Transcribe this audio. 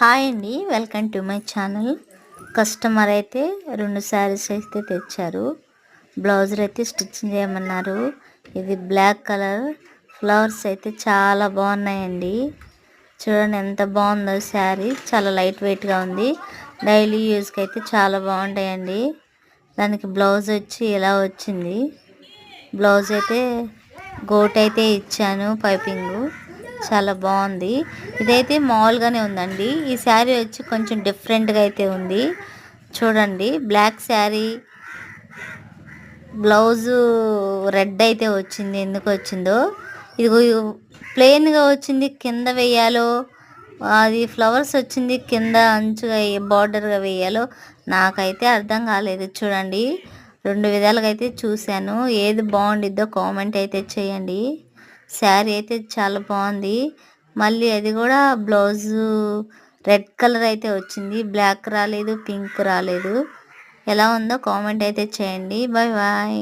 Hi అండి welcome to my channel. Customer అయితే రెండు శారీస్ అయితే తెచ్చారు. బ్లౌజర్ అయితే స్టిచ్చింగ్ చేయమన్నారు. ఇది బ్లాక్ కలర్. ఫ్లవర్స్ అయితే చాలా బాగున్నాయండి. చూడండి ఎంత బాగుందో శారీ. చాలా లైట్ వెయిట్గా ఉంది. డైలీ యూజ్కి అయితే చాలా బాగుంటాయండి. దానికి బ్లౌజ్ వచ్చి ఇలా వచ్చింది. బ్లౌజ్ అయితే గోట్ అయితే ఇచ్చాను పైపింగు. చాలా బాగుంది. ఇదైతే మామూలుగానే ఉందండి. ఈ శారీ వచ్చి కొంచెం డిఫరెంట్గా అయితే ఉంది. చూడండి బ్లాక్ శారీ బ్లౌజు రెడ్ అయితే వచ్చింది. ఎందుకు వచ్చిందో? ఇది ప్లెయిన్గా వచ్చింది. కింద వేయాలో అది ఫ్లవర్స్ వచ్చింది. కింద అంచుగా బార్డర్గా వేయాలో నాకైతే అర్థం కాలేదు. చూడండి రెండు విధాలుగా అయితే చూశాను. ఏది బాగుండిద్దో కామెంట్ అయితే చేయండి. శారీ అయితే చాలా బాగుంది. మళ్ళీ అది కూడా బ్లౌజు రెడ్ కలర్ అయితే వచ్చింది. బ్లాక్ రాలేదు పింక్ రాలేదు. ఎలా ఉందో కామెంట్ అయితే చేయండి. Bye bye.